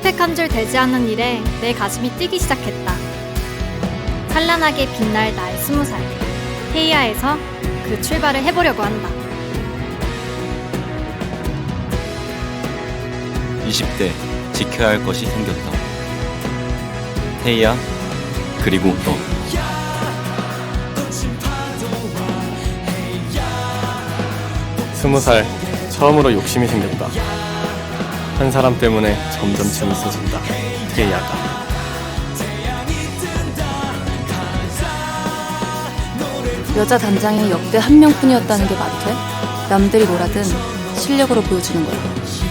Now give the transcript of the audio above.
시작한 줄 되지 않은 일에 내 가슴이 뛰기 시작했다. 찬란하게 빛날 나의 스무 살. 테이아에서 그 출발을 해보려고 한다. 20대 지켜야 할 것이 생겼다. 태희야, 그리고 너. 스무 살 처음으로 욕심이 생겼다. 한 사람 때문에 점점 재밌어진다. 태야가. 여자 단장이 역대 한 명뿐이었다는 게 돼? 남들이 뭐라든 실력으로 보여주는 거야.